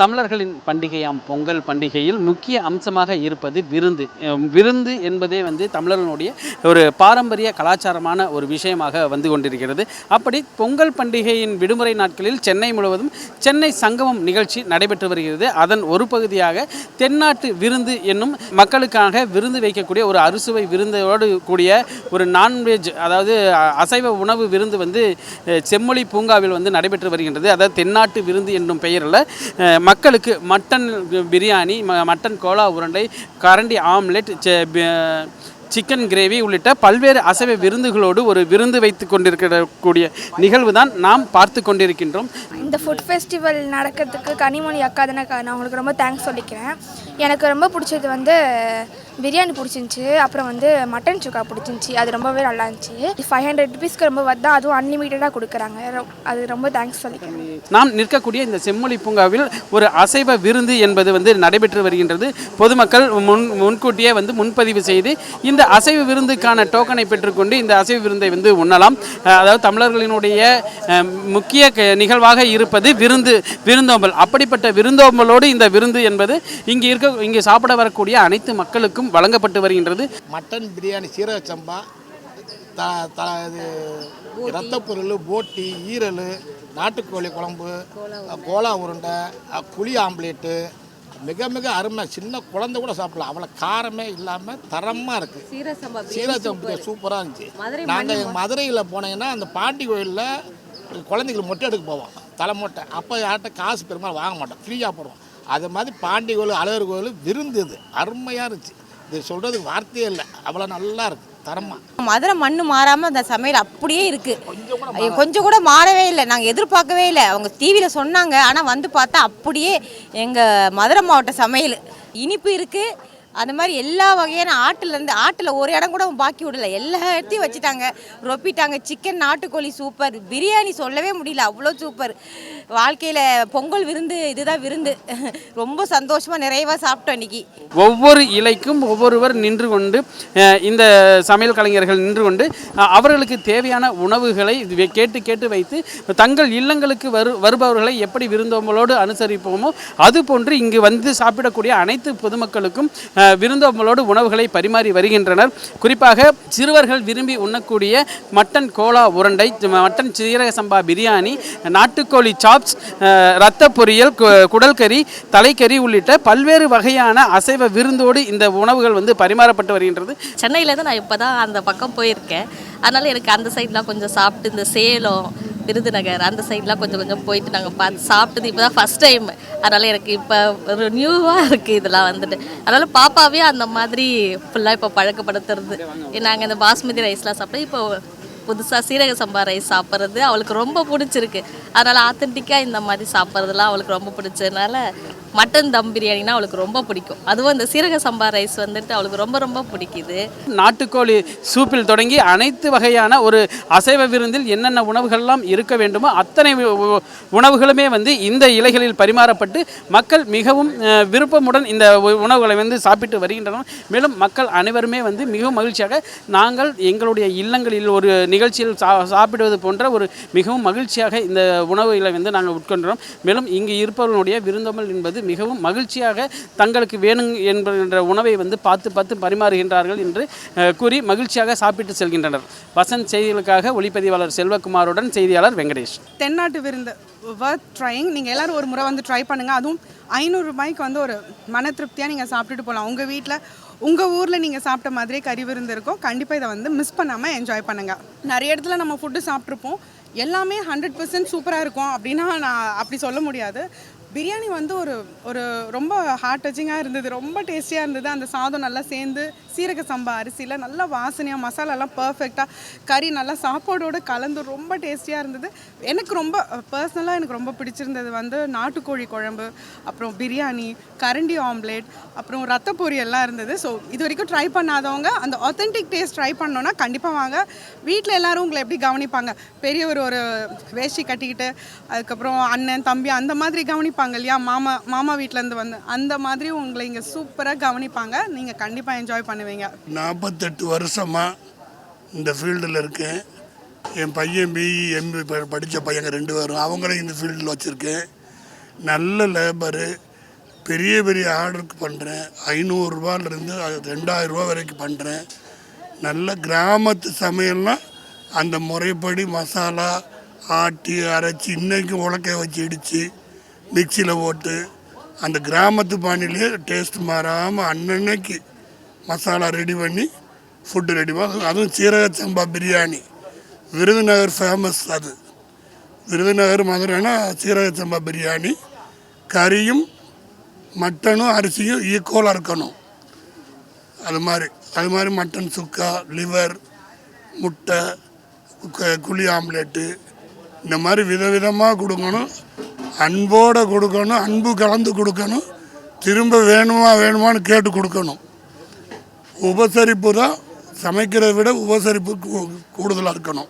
தமிழர்களின் பண்டிகையாம் பொங்கல் பண்டிகையில் முக்கிய அம்சமாக இருப்பது விருந்து. விருந்து என்பதே வந்து தமிழர்களுடைய ஒரு பாரம்பரிய கலாச்சாரமான ஒரு விஷயமாக வந்து கொண்டிருக்கிறது. அப்படி பொங்கல் பண்டிகையின் விடுமுறை நாட்களில் சென்னை முழுவதும் சென்னை சங்கமம் நிகழ்ச்சி நடைபெற்று வருகிறது. அதன் ஒரு பகுதியாக தென்னாட்டு விருந்து என்னும் மக்களுக்காக விருந்து வைக்கக்கூடிய ஒரு அறுசுவை விருந்தோடு கூடிய ஒரு நான்வெஜ் அதாவது அசைவ உணவு விருந்து வந்து செம்மொழி பூங்காவில் வந்து நடைபெற்று வருகின்றது. அதாவது தென்னாட்டு விருந்து என்னும் பெயரில் மக்களுக்கு மட்டன் பிரியாணி ம- மட்டன் கோலா உருண்டை கரண்டி ஆம்லெட் சிக்கன் கிரேவி உள்ளிட்ட பல்வேறு அசைவ விருந்துகளோடு ஒரு விருந்து வைத்து கொண்டிருக்கக்கூடிய நிகழ்வு தான் நாம் பார்த்து கொண்டிருக்கின்றோம். இந்த ஃபுட் ஃபெஸ்டிவல் நடக்கிறதுக்கு கனிமொழி அக்கா தானே நான் உங்களுக்கு ரொம்ப தேங்க்ஸ் சொல்லிக்கிறேன். எனக்கு ரொம்ப பிடிச்சது வந்து பிரியாணி பிடிச்சிருந்துச்சி அப்புறம் வந்து மட்டன் சுக்கா பிடிச்சிருந்துச்சி அது ரொம்பவே நல்லா இருந்துச்சு. ஃபைவ் ஹண்ட்ரட் ருபீஸ்க்கு ரொம்ப வந்தா அதுவும் அன்லிமிட்டடாக கொடுக்குறாங்க. அது ரொம்ப தேங்க்ஸ் சொல்லிக்கிறேன் நாம் நிற்கக்கூடிய இந்த செம்மொழி பூங்காவில் ஒரு அசைவ விருந்து என்பது வந்து நடைபெற்று வருகின்றது. பொதுமக்கள் முன் முன்கூட்டியே வந்து முன்பதிவு செய்து இந்த அசைவ விருந்துக்கான டோக்கனை பெற்றுக்கொண்டு இந்த அசைவ விருந்தை வந்து உண்ணலாம். அதாவது தமிழர்களினுடைய முக்கிய க- நிகழ்வாக இருப்பது விருந்து விருந்தோம்பல். அப்படிப்பட்ட விருந்தோம்பலோடு இந்த விருந்து என்பது இங்கே இருக்க இங்கே சாப்பிட வரக்கூடிய அனைத்து மக்களுக்கும் வழங்கப்பட்டு வருகின்றது. மட்டன் பிரியாணி சீரக சம்பா த த இது ரத்தப்பொருள் போட்டி ஈரல் நாட்டுக்கோழி குழம்பு கோலா உருண்டை. புளி ஆம்லேட்டு. மிக மிக அருமை. சின்ன குழந்தை கூட சாப்பிடலாம். அவ்வளோ காரமே இல்லாமல் தரமாக இருக்குது சீரசம்பா சூப்பராக இருந்துச்சு. நாங்கள் மதுரையில் போனீங்கன்னா அந்த பாண்டி கோயிலில் குழந்தைங்களுக்கு மொட்டை எடுக்க போவோம் தலை மொட்டை. அப்போ யார்கிட்ட காசு பெரும்பாலும் வாங்க மாட்டோம். ஃப்ரீயாக போடுவோம். அது மாதிரி பாண்டி கோயில் அழகர் கோயில் விருந்து இது அருமையாக இருந்துச்சு. இது சொல்கிறதுக்கு வார்த்தையே இல்லை. அவ்வளோ நல்லா இருக்கு. தரமாக மதுரை மண்ணு மாறாம அந்த சமையல் அப்படியே இருக்கு. கொஞ்சம் கூட மாறவே இல்லை. நாங்கள் எதிர்பார்க்கவே இல்லை. அவங்க டிவியில் சொன்னாங்க. ஆனால் வந்து பார்த்தா அப்படியே எங்கள் மதுரை மாவட்ட சமையல் இனிப்பு இருக்கு. அந்த மாதிரி எல்லா வகையான ஆட்டுலேருந்து ஆட்டில் ஒரு இடம் கூட பாக்கி விடல. எல்லா இடத்தையும் வச்சுட்டாங்க. ரொப்பிட்டாங்க. சிக்கன் நாட்டுக்கோழி சூப்பர் பிரியாணி சொல்லவே முடியல. அவ்வளோ சூப்பர் வாழ்க்கையில் பொங்கல் விருந்து இதுதான் விருந்து. ரொம்ப சந்தோஷமாக நிறைவாக சாப்பிட்டோம் இன்னைக்கு. ஒவ்வொரு இலைக்கும் ஒவ்வொருவர் நின்று கொண்டு இந்த சமையல் கலைஞர்கள் நின்று கொண்டு அவர்களுக்கு தேவையான உணவுகளை வே- கேட்டு கேட்டு வைத்து தங்கள் இல்லங்களுக்கு வரு வருபவர்களை எப்படி விருந்தோம்பலோடு அனுசரிப்போமோ அதுபோன்று இங்கு வந்து சாப்பிடக்கூடிய அனைத்து பொதுமக்களுக்கும் விருந்தோம்பலோடு உணவுகளை பரிமாறி வருகின்றனர். குறிப்பாக சிறுவர்கள் விரும்பி உண்ணக்கூடிய மட்டன் கோலா உருண்டை மட்டன் சீரக சம்பா பிரியாணி நாட்டுக்கோழி சாப்ஸ் ரத்த பொரியல் கு- குடல் கறி தலைக்கறி உள்ளிட்ட பல்வேறு வகையான அசைவ விருந்தோடு இந்த உணவுகள் வந்து பரிமாறப்பட்டு வருகின்றது. சென்னையிலேருந்து தான் நான் இப்போ தான் அந்த பக்கம் போயிருக்கேன். அதனால் எனக்கு அந்த சைட்லாம் கொஞ்சம் சாப்பிட்டு இந்த சேலம் விருதுநகர் அந்த சைட்லாம் கொஞ்சம் கொஞ்சம் போயிட்டு நாங்கள் பார்த்து சாப்பிட்டது இப்போ தான் ஃபஸ்ட் டைம் அதனால் எனக்கு இப்போ ஒரு நியூவாக இருக்குது இதெல்லாம் வந்துட்டு. அதனால் பாப்பாவே அந்த மாதிரி ஃபுல்லாக இப்போ பழக்கப்படுத்துறது. நாங்கள் இந்த பாஸ்மதி ரைஸ்லாம் சாப்பிட்டு இப்போ புதுசாக சீரக சம்பா ரைஸ் சாப்பிட்றது அவளுக்கு ரொம்ப பிடிச்சிருக்கு. அதனால் ஆத்தென்டிக்காக இந்த மாதிரி சாப்பிட்றதுலாம் அவளுக்கு ரொம்ப பிடிச்சதுனால மட்டன் தம் பிரியாணினா அவளுக்கு ரொம்ப பிடிக்கும். அதுவும் இந்த சீரக சம்பா ரைஸ் வந்துட்டு அவளுக்கு ரொம்ப ரொம்ப பிடிக்குது. நாட்டுக்கோழி சூப்பில் தொடங்கி அனைத்து வகையான ஒரு அசைவ விருந்தில் என்னென்ன உணவுகள்லாம் இருக்க வேண்டுமோ அத்தனை உணவுகளுமே வந்து இந்த இலைகளில் பரிமாறப்பட்டு மக்கள் மிகவும் விருப்பமுடன் இந்த உணவுகளை வந்து சாப்பிட்டு வருகின்றனர். மேலும் மக்கள் அனைவருமே வந்து மிகவும் மகிழ்ச்சியாக நாங்கள் எங்களுடைய இல்லங்களில் ஒரு நிகழ்ச்சியில் சா சாப்பிடுவது போன்ற ஒரு மிகவும் மகிழ்ச்சியாக இந்த உணவுகளை வந்து நாங்கள் உட்கொண்டோம். மேலும் இங்கு இருப்பவர்களுடைய விருந்தோம்பல் என்பது மிகவும் மகிழ்ச்சியாக தங்களுக்கு வேணும் என்கின்ற உணவை வந்து பார்த்து பார்த்து பரிமாறுகின்றார்கள் என்று கூறி மகிழ்ச்சியாக சாப்பிட்டு செல்கின்றனர். வசந்த் செய்திகளுக்காக ஒளிப்பதிவாளர் செல்வகுமாருடன் செய்தியாளர் வெங்கடேஷ். தென்னாட்டு விருந்து ஒர்த் ட்ரைங் நீங்கள் எல்லாரும் ஒரு முறை வந்து ட்ரை பண்ணுங்கள் அதுவும் ஐநூறு ரூபாய்க்கு வந்து ஒரு மன திருப்தியாக நீங்கள் சாப்பிட்டுட்டு போகலாம் உங்கள் வீட்டில் உங்கள் ஊரில் நீங்கள் சாப்பிட்ட மாதிரியே கறி விருந்து இருக்கும். கண்டிப்பாக இதை வந்து மிஸ் பண்ணாமல் என்ஜாய் பண்ணுங்கள் நிறைய இடத்துல நம்ம ஃபுட்டு சாப்பிட்ருப்போம் எல்லாமே ஹண்ட்ரட் பர்சன்ட் சூப்பராக இருக்கும் அப்படின்னா நான் அப்படி சொல்ல முடியாது. பிரியாணி வந்து ஒரு ஒரு ரொம்ப ஹார்ட் டச்சிங்காக இருந்தது. ரொம்ப டேஸ்டியாக இருந்தது. அந்த சாதம் நல்லா சேர்ந்து சீரக சம்பா அரிசியில் நல்லா வாசனையாக மசாலாலாம் பர்ஃபெக்டாக கறி நல்லா சாப்பாடோடு கலந்து ரொம்ப டேஸ்டியாக இருந்தது. எனக்கு ரொம்ப பர்சனலாக எனக்கு ரொம்ப பிடிச்சிருந்தது வந்து நாட்டுக்கோழி குழம்பு அப்புறம் பிரியாணி கரண்டி ஆம்லேட் அப்புறம் ரத்த பொரியெல்லாம் இருந்தது. ஸோ இது வரைக்கும் ட்ரை பண்ணாதவங்க அந்த ஆத்தென்டிக் டேஸ்ட் ட்ரை பண்ணோன்னா கண்டிப்பாக வாங்க. வீட்டில் எல்லாரும் உங்களை எப்படி கவனிப்பாங்க? பெரியவர் ஒரு வேஷ்டி கட்டிக்கிட்டு அதுக்கப்புறம் அண்ணன் தம்பி அந்த மாதிரி கவனிப்பாங்க இல்லையா? மாமா மாமா வீட்டிலேருந்து வந்து. அந்த மாதிரி உங்களை இங்கே சூப்பராக கவனிப்பாங்க. நீங்கள் கண்டிப்பாக என்ஜாய் பண்ணுவீங்க. நாற்பத்தெட்டு வருஷமாக இந்த ஃபீல்டில் இருக்கேன். என் பையன் பிஇ எம்பி படித்த பையங்க ரெண்டு பேரும். அவங்களையும் இந்த ஃபீல்டில் வச்சுருக்கேன். நல்ல லேபரு பெரிய பெரிய ஆர்டருக்கு பண்ணுறேன் ஐநூறுரூவாலேருந்து ரெண்டாயிரரூவா வரைக்கும் பண்ணுறேன் நல்ல கிராமத்து சமையல்னால் அந்த முறைப்படி மசாலா ஆட்டி அரைச்சி இன்றைக்கும் உலக்கைய வச்சு இடித்து மிக்சியில் போட்டு அந்த கிராமத்து பாணிலேயே டேஸ்ட் மாறாமல் அன்னன்னைக்கு மசாலா ரெடி பண்ணி ஃபுட்டு ரெடி பண்ணி அதுவும் சீரக சம்பா பிரியாணி. விருதுநகர் ஃபேமஸ் அது. விருதுநகர் மதுரைனா சீரக சம்பா பிரியாணி. கறியும் மட்டனும் அரிசியும் ஈக்குவலாக இருக்கணும். அது மாதிரி. அது மாதிரி மட்டன் சுக்கா லிவர் முட்டை குழி ஆம்லேட்டு இந்த மாதிரி விதவிதமாக கொடுக்கணும். அன்போடு கொடுக்கணும் அன்பு கலந்து கொடுக்கணும் திரும்ப வேணுமா வேணுமான்னு கேட்டு கொடுக்கணும். உபசரிப்பு தான் சமைக்கிறதை விட உபசரிப்பு கூடுதலாக இருக்கணும்.